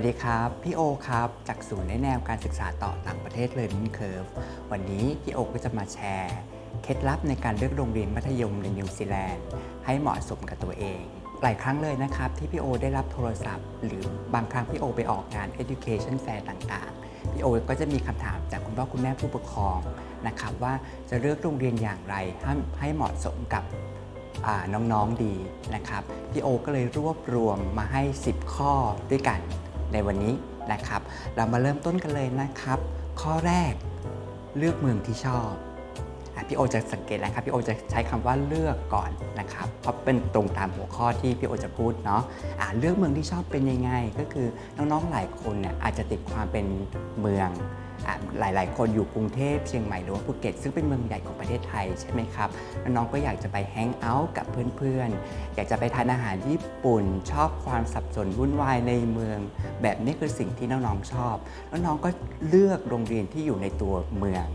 วัสดีครับ พี่โอครับ จากศูนย์แนแนวการศึกษาต่อต่างประเทศ Learning Curve วันนี้พี่โอก็จะมาแชร์เคล็ดลับในการเลือกโรงเรียนมัธยมในนิวซีแลนด์ให้เหมาะสมกับตัวเอง หลายครั้งเลยนะครับที่พี่โอได้รับโทรศัพท์ หรือบางครั้งพี่โอไปออกงาน education fair ต่างๆ พี่โอก็จะมีคำถามจากคุณพ่อคุณแม่ผู้ปกครองนะครับว่าจะเลือกโรงเรียนอย่างไรให้ให้เหมาะสมกับอ่าน้องๆดีนะครับ พี่โอก็เลยรวบรวมมาให้ 10 ข้อด้วยกัน ในวันนี้นะครับ เรามาเริ่มต้นกันเลยนะครับ ข้อแรกเลือกเมืองที่ชอบอะพี่โอจะสังเกตนะครับพี่โอจะใช้คำว่าเลือกก่อนนะครับเพราะเป็นตรงตามหัวข้อที่พี่โอจะพูดเนาะะเลือกเมืองที่ชอบเป็นยังไง ก็คือน้องๆหลายคนเนี่ยอาจจะติดความเป็นเมือง หลาย ๆ คนอยู่กรุงเทพเชียงใหม่หรือว่าภูเก็ตซึ่งเป็นเมืองใหญ่ของประเทศไทยใช่ไหมครับน้องๆก็อยากจะไปแฮงเอาท์กับเพื่อนๆ อยากจะไปทานอาหารญี่ปุ่น ชอบความสับสนวุ่นวายในเมือง แบบนี้คือสิ่งที่น้องๆชอบ แล้วน้องก็เลือกโรงเรียนที่อยู่ในตัวเมือง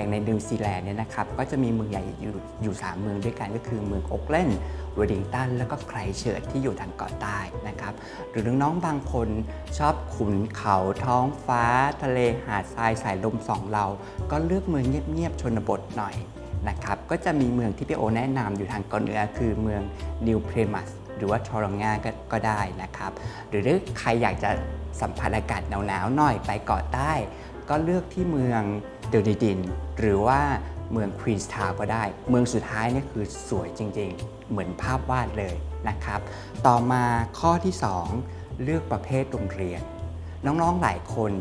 อย่างในนิวซีแลนด์เนี่ยนะครับก็จะมีเมืองใหญ่อยู่อยู่ 3 เมืองด้วยกันก็คือเมืองโอ๊กแลนด์วอดิงตันแล้วก็ไครเชิร์ตที่อยู่ทางเกาะใต้นะครับหรือน้องๆบางคนชอบขุนเขาท้องฟ้า ทะเลหาดทรายสายลมสองเรา ก็เลือกเมืองเงียบๆชนบทหน่อยนะครับก็จะมีเมืองที่พี่โอแนะนำอยู่ทางเกาะเหนือคือเมืองนิวเพลมัสหรือว่าทอรงงาก็ก็ได้นะครับ หรือใครอยากจะสัมผัสอากาศหนาวๆหน่อยไปเกาะใต้ ก็เลือกที่เมือง เดลดิดิน หรือว่าเมืองควีนส์ทาวน์ก็ได้ เมืองสุดท้ายนี่คือสวยจริงๆ เหมือนภาพวาดเลยนะครับ ต่อมาข้อที่ 2 เลือกประเภทโรงเรียน น้องๆหลายคน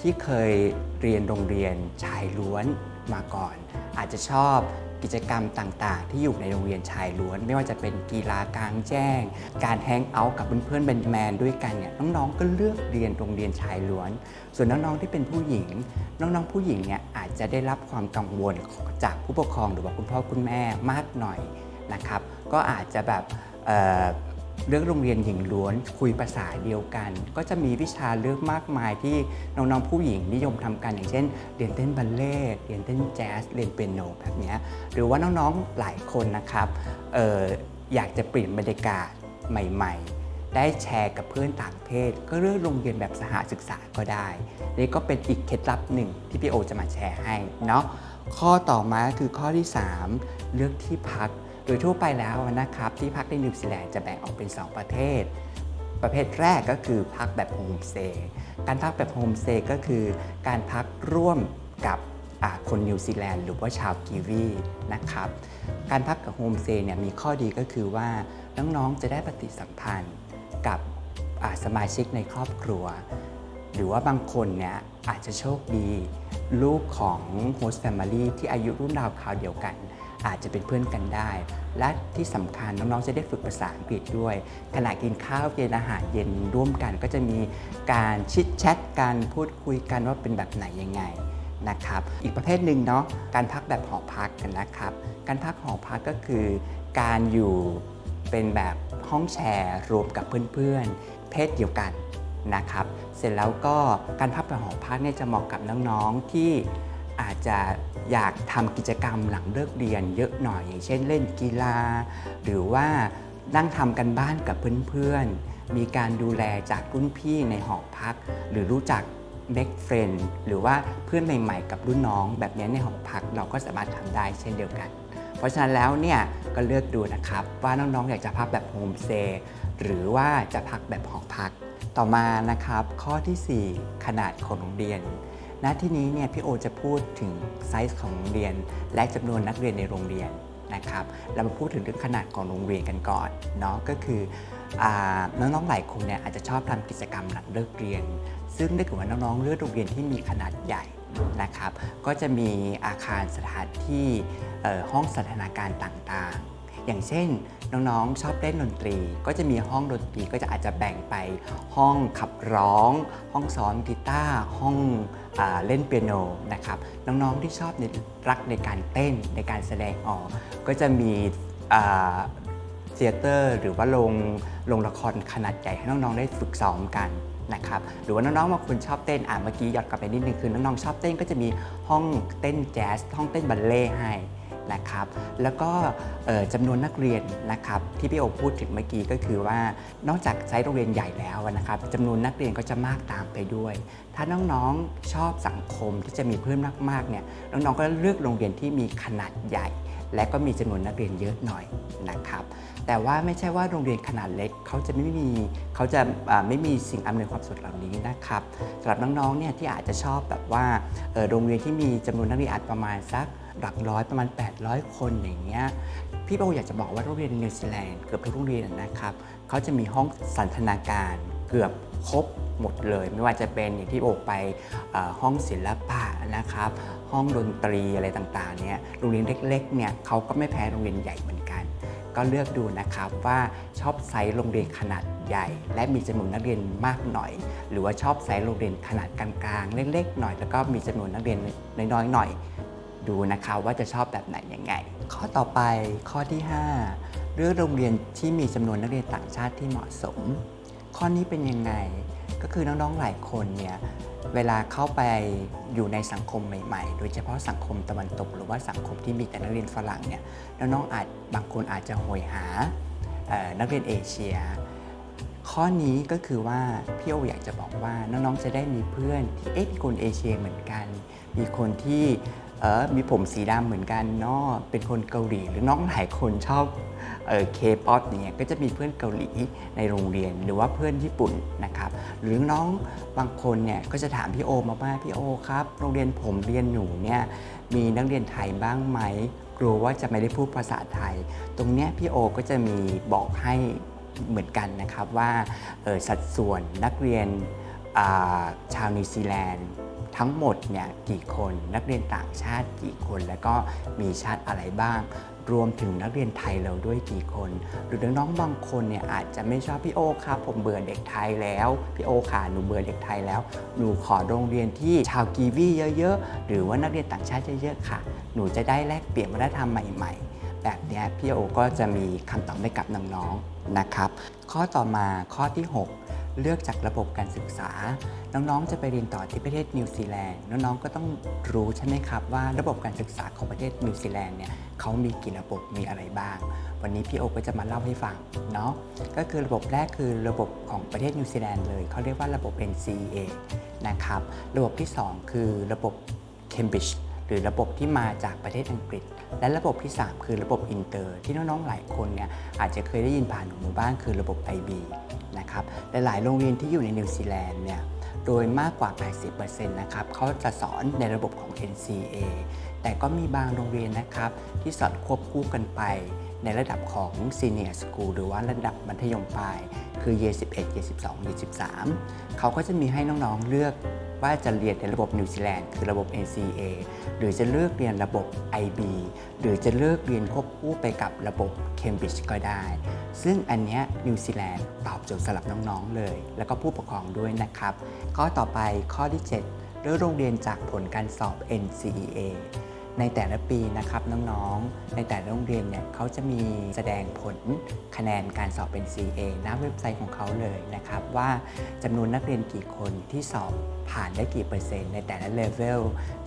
ที่เคยเรียนโรงเรียนชายล้วนมาก่อน อาจจะชอบ กิจกรรมต่าง ๆ ที่อยู่ในโรงเรียนชายล้วน ไม่ว่าจะเป็นกีฬากลางแจ้ง การแฮงเอาท์กับเพื่อนๆแมนด้วยกันเนี่ยน้องๆก็เลือกเรียนโรงเรียนชายล้วน ส่วนน้องๆที่เป็นผู้หญิง น้องๆผู้หญิงเนี่ยอาจจะได้รับความกังวลจากผู้ปกครองหรือว่าคุณพ่อคุณแม่มากหน่อยนะครับ ก็อาจจะแบบ เอ่อเลือกโรงเรียนหญิงล้วน คุยภาษาเดียวกัน ก็จะมีวิชาเลือกมากมายที่น้องๆผู้หญิงนิยมทำกันอย่างเช่น เรียนเต้นบัลเล่เรียนเต้นแจ๊สเรียนเปียโนแบบนี้หรือว่าน้องๆหลายคนนะครับอออยากจะเปลี่ยนบรรยากาศใหม่ ๆได้แชร์กับเพื่อนต่างเพศ ก็เลือกโรงเรียนแบบสหศึกษาก็ได้ นี่ก็เป็นอีกเคล็ดลับหนึ่งที่พี่โอจะมาแชร์ให้เนาะข้อต่อมาคือข้อที่ 3 เลือกที่พัก โดยทั่วไปแล้วนะครับที่พักในนิวซีแลนด์จะแบ่งออกเป็น 2 ประเภทประเภทแรกก็คือพักแบบโฮมสเตย์การพักแบบโฮมสเตย์ก็คือการพักร่วมกับคนนิวซีแลนด์หรือว่าชาวกีวีนะครับการพักกับโฮมสเตย์เนี่ยมีข้อดีก็คือว่าน้องๆจะได้ปฏิสัมพันธ์กับสมาชิกในครอบครัว หรือว่าบางคนเนี่ยอาจจะโชคดี ลูกของโฮสต์แฟมิลี่ที่อายุรุ่นราวคราวเดียวกัน อาจจะเป็นเพื่อนกันได้ และที่สำคัญน้องๆจะได้ฝึกภาษาอังกฤษด้วย ขณะกินข้าวเย็นอาหารเย็นร่วมกัน ก็จะมีการชิดแชทกันพูดคุยกันว่าเป็นแบบไหนยังไงนะครับ อีกประเภทหนึ่งเนาะการพักแบบหอพักกันนะครับ การพักหอพักก็คือการอยู่เป็นแบบห้องแชร์รวมกับเพื่อนๆ เพศเดียวกันนะครับ เสร็จแล้วก็การพักแบบหอพักเนี่ยจะเหมาะกับน้องๆที่ อาจจะอยากทำกิจกรรมหลังเลิกเรียนเยอะหน่อยอย่างเช่นเล่นกีฬา หรือว่านั่งทำกันบ้านกับเพื่อนๆ มีการดูแลจากรุ่นพี่ในหอพัก หรือรู้จัก make friend หรือว่าเพื่อนใหม่ๆ กับรุ่นน้อง แบบนี้ในหอพักเราก็สามารถทำได้เช่นเดียวกัน เพราะฉะนั้นแล้วเนี่ยก็เลือกดูนะครับว่าน้องๆ อยากจะพักแบบโฮมสเตย์หรือว่าจะพักแบบหอพัก ต่อมานะครับ ข้อทีสี่4 ขนาดของโรงเรียน ณที่นี้เนี่ยพี่โอจะพูดถึงไซส์ของโรงเรียน และจำนวนนักเรียนในโรงเรียนนะครับเรามาพูดถึงเรื่องขนาดของโรงเรียนกันก่อนเนาะก็คือน้องๆหลายคนเนี่ยอาจจะชอบทำกิจกรรมหลังเลิกเรียน ซึ่งถ้าเกิดว่าน้องๆเลือกโรงเรียนที่มีขนาดใหญ่นะครับ ก็จะมีอาคารสถานที่ห้องสันทนาการต่างๆ อย่างเช่นน้องๆชอบเล่นดนตรี ก็จะมีห้องดนตรีก็จะอาจจะแบ่งไปห้องขับร้อง ห้องซ้อมกีตาร์ห้อง เล่นเปียโนนะครับน้องๆที่ชอบในรักในการเต้นในการแสดงออก ก็จะมีเซียเตอร์หรือว่าลงลงละครขนาดใหญ่ให้น้องๆได้ฝึกซ้อมกันนะครับหรือว่าน้องๆบางคนชอบเต้นอะเมื่อกี้ย้อนกลับไปนิดนึงคือน้องๆชอบเต้นก็จะมีห้องเต้นแจ๊สห้องเต้นบัลเล่ให้ นะครับ แล้วก็จำนวนนักเรียนนะครับที่พี่โอพูดถึงเมื่อกี้ก็คือว่านอกจากไซส์โรงเรียนใหญ่แล้วนะครับจำนวนนักเรียนก็จะมากตามไปด้วย ถ้าน้องๆชอบสังคมที่จะมีเพื่อนมากๆเนี่ยน้องๆก็เลือกโรงเรียนที่มีขนาดใหญ่ และก็มีจำนวนนักเรียนเยอะหน่อยนะครับแต่ว่าไม่ใช่ว่าโรงเรียนขนาดเล็กเขาจะไม่มีเขาจะไม่มีสิ่งอำนวยความสะดวกเหล่านี้นะครับสำหรับน้องๆเนี่ยที่อาจจะชอบแบบว่าโรงเรียนที่มีจำนวนนักเรียนอาจประมาณสัก หลักร้อยประมาณ 800 คนอย่างเงี้ยพี่โบอยากจะบอกว่าโรงเรียนนิวซีแลนด์เกือบทุกโรงเรียนนะครับเขาจะมีห้องสันทนาการเกือบครบหมดเลย ไม่ว่าจะเป็นอย่างที่โอไปห้องศิลปะนะครับ ห้องดนตรีอะไรต่างๆเนี่ยโรงเรียนเล็กๆเนี่ยเขาก็ไม่แพ้โรงเรียนใหญ่เหมือนกัน ก็เลือกดูนะครับว่าชอบไซส์โรงเรียนขนาดใหญ่ และมีจำนวนนักเรียนมากหน่อย หรือว่าชอบไซส์โรงเรียนขนาดกลางๆเล็กๆหน่อย แล้วก็มีจำนวนนักเรียนน้อยๆหน่อย ดูนะครับว่าจะชอบแบบไหนยังไง ข้อต่อไปข้อที่ 5เลือกโรงเรียนที่มีจำนวนนักเรียนต่างชาติที่เหมาะสม ข้อนี้เป็นยังไงก็คือน้องๆหลายคนเนี่ยเวลาเข้าไปอยู่ในสังคมใหม่ๆ โดยเฉพาะสังคมตะวันตก หรือว่าสังคมที่มีแต่นักเรียนฝรั่งเนี่ยน้องๆอาจบางคนอาจจะโหยหานักเรียนเอเชีย ข้อนี้ก็คือว่าพี่โออยากจะบอกว่าน้องๆจะได้มีเพื่อนที่เอ๊ะมีคนเอเชียเหมือนกัน มีคนที่ เออมีผมสีดำเหมือนกันเนาะเป็นคนเกาหลีหรือน้องหลายคนชอบเออเคป๊อปเนี่ยก็จะมีเพื่อนเกาหลีในโรงเรียนหรือว่าเพื่อนญี่ปุ่นนะครับหรือน้องบางคนเนี่ยก็จะถามพี่โอมาว่าพี่โอครับโรงเรียนผมเรียนหนูเนี่ยมีนักเรียนไทยบ้างไหมกลัวว่าจะไม่ได้พูดภาษาไทย ตรงเนี้ยพี่โอก็จะมีบอกให้เหมือนกันนะครับว่าสัดส่วนนักเรียนชาวนิวซีแลนด์ ทั้งหมดเนี่ยกี่คนนักเรียนต่างชาติกี่คน แล้วก็มีชาติอะไรบ้าง รวมถึงนักเรียนไทยเราด้วยกี่คน หรือน้องๆบางคนเนี่ยอาจจะไม่ชอบพี่โอครับ ผมเบื่อเด็กไทยแล้วพี่โอค่ะหนูเบื่อเด็กไทยแล้วหนูขอโรงเรียนที่ชาวกีวีเยอะๆหรือว่านักเรียนต่างชาติเยอะๆค่ะ หนูจะได้แลกเปลี่ยนวัฒนธรรมใหม่ ๆ แบบนี้พี่โอก็จะมีคำตอบให้กับน้องๆนะครับ ข้อต่อมาข้อที่ 6 เลือกจากระบบการศึกษา น้องๆ จะไปเรียนต่อที่ประเทศนิวซีแลนด์น้องๆก็ต้องรู้ใช่ไหมครับว่าระบบการศึกษาของประเทศนิวซีแลนด์เนี่ยเขามีกี่ระบบมีอะไรบ้าง วันนี้พี่โอก็จะมาเล่าให้ฟังเนาะก็คือระบบแรกคือระบบของประเทศนิวซีแลนด์เลยเขาเรียกว่าระบบ NCEA นะครับระบบที่ 2 คือระบบ Cambridge หรือระบบที่มาจากประเทศอังกฤษ และระบบที่ 3 คือระบบอินเตอร์ ที่น้องๆหลายคนเนี่ยอาจจะเคยได้ยินผ่านหูหมู่บ้านคือระบบ IB นะครับลหลายโรงเรียนที่อยู่ในนิวซีแลนด์เนี่ยโดยมากกว่า 80%นะครับเขาจะสอนในระบบของ NCA แต่ก็มีบางโรงเรียนนะครับ ที่สอนควบคู่กันไป ในระดับของ Senior School หรือว่าระดับมัธยมปลาย คือ Year 11 Year 12 Year 13 เขาก็จะมีให้น้องๆเลือก ว่าจะเรียนในระบบนิวซีแลนด์คือระบบ NCA หรือจะเลือกเรียนระบบ IB หรือจะเลือกเรียนควบคู่ไปกับระบบ Cambridge ก็ได้ ซึ่งอันเนี้ยนิวซีแลนด์ตอบโจทย์สำหรับน้องๆเลย แล้วก็ผู้ปกครองด้วยนะครับข้อต่อไปข้อที่ 7 เลือกโรงเรียนจากผลการสอบ NCEA ในแต่ละปีนะครับน้องๆ ในแต่ละโรงเรียนเนี่ยเขาจะมีแสดงผลคะแนนการสอบเป็น C A หน้าเว็บไซต์ของเขาเลยนะครับว่าจำนวนนักเรียนกี่คนที่สอบผ่านได้กี่เปอร์เซ็นต์ในแต่ละเลเวล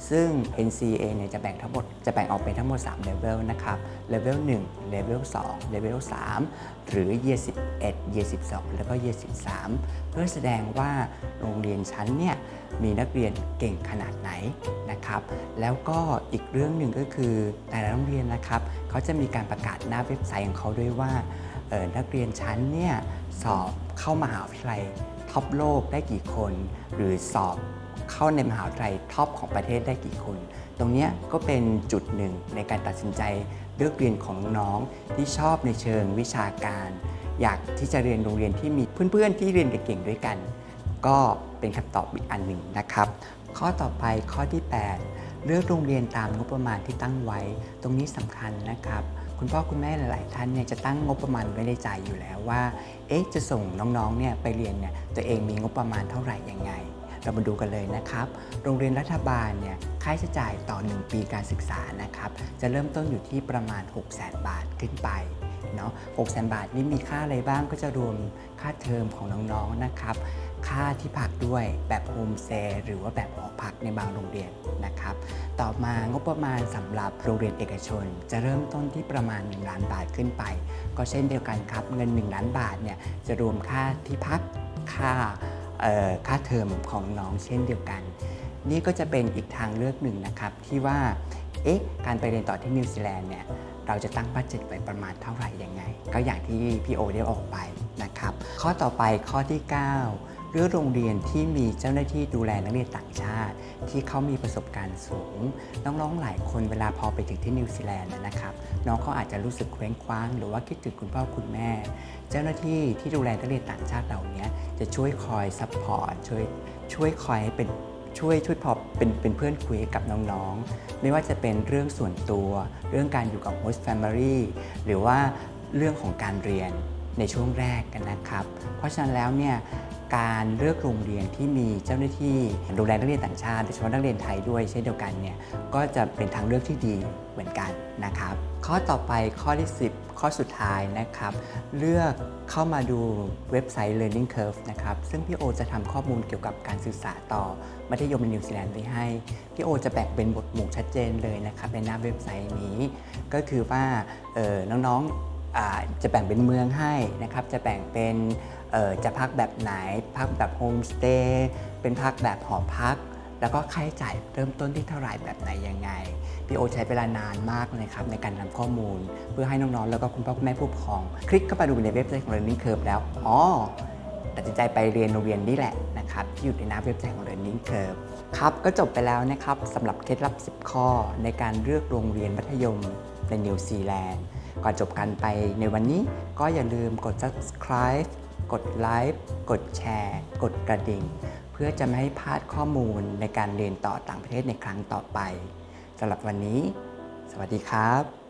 ซึ่ง N C A เนี่ยจะแบ่งทั้งหมดจะแบ่งออกเป็นทั้งหมด3เลเวลนะครับเลเวล1เลเวล2เลเวล3หรือ Year 11 Year 12 แล้วก็ Year 13 เพื่อแสดงว่าโรงเรียนชั้นเนี่ยมีนักเรียนเก่งขนาดไหนนะครับ แล้วก็อีกเรื่องหนึ่งก็คือแต่ละโรงเรียนนะครับเขาจะมีการประกาศหน้าเว็บไซต์ของเขาด้วยว่านักเรียนชั้นเนี่ยสอบเข้ามหาวิทยาลัยท็อปโลกได้กี่คน หรือสอบเข้าในมหาวิทยาลัยท็อปของประเทศได้กี่คน ตรงนี้ก็เป็นจุดหนึ่งในการตัดสินใจเลือกเรียนของน้องๆที่ชอบในเชิงวิชาการ อยากที่จะเรียนโรงเรียนที่มีเพื่อนๆที่เรียนเก่งๆด้วยกัน ก็เป็นคำตอบอีกอันหนึ่งนะครับ ข้อต่อไปข้อที่ 8 เลือกโรงเรียนตามงบประมาณที่ตั้งไว้ ตรงนี้สำคัญนะครับคุณพ่อคุณแม่หลาย ๆ ท่านเนี่ยจะตั้งงบประมาณไว้ในใจอยู่แล้วว่า เอ๊ะ จะส่งน้อง ๆ เนี่ยไปเรียนเนี่ยตัวเองมีงบประมาณเท่าไหร่ยังไง เรามาดูกันเลยนะครับ โรงเรียนรัฐบาลเนี่ยค่าใช้จ่ายต่อ 1 ปีการศึกษานะครับ จะเริ่มต้นอยู่ที่ประมาณ 6 0 0 0 0 0บาทขึ้นไปเนาะ6 0 0 0 0 0 บาทนี่มีค่าอะไรบ้างก็จะรวมค่าเทอมของน้องๆนะครับ ค่าที่พักด้วยแบบโฮมสเตย์หรือว่าแบบหอพักในบางโรงเรียนนะครับ ต่อมางบประมาณสำหรับโรงเรียนเอกชน จะเริ่มต้นที่ประมาณ 1 ล้านบาทขึ้นไป ก็เช่นเดียวกันครับ เงิน 1 ล้านบาทเนี่ยจะรวมค่าที่พักค่า ค่าเทอมของน้องเช่นเดียวกัน นี่ก็จะเป็นอีกทางเลือกหนึ่งนะครับที่ว่าเอ๊ะการไปเรียนต่อที่นิวซีแลนด์เนี่ยเราจะตั้งบัตเจ็ตไว้ประมาณเท่าไหร่ยังไง ก็อย่างที่พี่โอได้ออกไปนะครับ ข้อต่อไปข้อที่ 9 เรื่องโรงเรียนที่มีเจ้าหน้าที่ดูแลนักเรียนต่างชาติ ที่เขามีประสบการณ์สูง น้องๆหลายคนเวลาพอไปถึงที่นิวซีแลนด์นะครับ น้องเขาอาจจะรู้สึกเคว้งคว้าง หรือว่าคิดถึงคุณพ่อคุณแม่ เจ้าหน้าที่ที่ดูแลนักเรียนต่างชาติเหล่านี้จะช่วยคอยซัพพอร์ตช่วยช่วยคอยให้เป็นช่วยช่วยพอเป็นเป็นเพื่อนคุยกับน้องๆ ไม่ว่าจะเป็นเรื่องส่วนตัว เรื่องการอยู่กับ host family หรือว่าเรื่องของการเรียนในช่วงแรกกันนะครับ เพราะฉะนั้นแล้วเนี่ย การเลือกโรงเรียนที่มีเจ้าหน้าที่ดูแลนักเรียนต่างชาติโดยเฉพาะนักเรียนไทยด้วยเช่นเดียวกันเนี่ยก็จะเป็นทางเลือกที่ดีเหมือนกันนะครับ ข้อต่อไปข้อที่ 10 ข้อสุดท้ายนะครับ เลือกเข้ามาดูเว็บไซต์ Learning Curve นะครับซึ่งพี่โอจะทำข้อมูลเกี่ยวกับการศึกษาต่อมัธยมในนิวซีแลนด์ไว้ให้ พี่โอจะแบ่งเป็นบทหมู่ชัดเจนเลยนะครับในหน้าเว็บไซต์นี้ ก็คือว่าน้องๆจะแบ่งเป็นเมืองให้นะครับจะแบ่งเป็น จะพักแบบไหน พักแบบโฮมสเตย์เป็นพักแบบหอพัก แล้วก็ค่าใช้จ่ายเริ่มต้นที่เท่าไหร่แบบไหนยังไงพี่โอใช้เวลานานมากเลยครับในการนำข้อมูล เพื่อให้น้องๆ แล้วก็คุณพ่อคุณแม่ผู้ปกครอง คลิกเข้าไปดูในเว็บไซต์ของ Learning Curve แล้วอ๋อตัดสินใจไปเรียนโรงเรียนนี่แหละนะครับที่อยู่ในหน้าเว็บไซต์ของ Learning Curve ครับก็จบไปแล้วนะครับสำหรับเคล็ดลับ 10 ข้อในการเลือกโรงเรียนมัธยมในนิวซีแลนด์ก่อนจบกันไปในวันนี้ก็อย่าลืมกด subscribe กดไลค์กดแชร์ กดกระดิ่ง เพื่อจะไม่ให้พลาดข้อมูลในการเรียนต่อต่างประเทศในครั้งต่อไปสำหรับวันนี้ สวัสดีครับ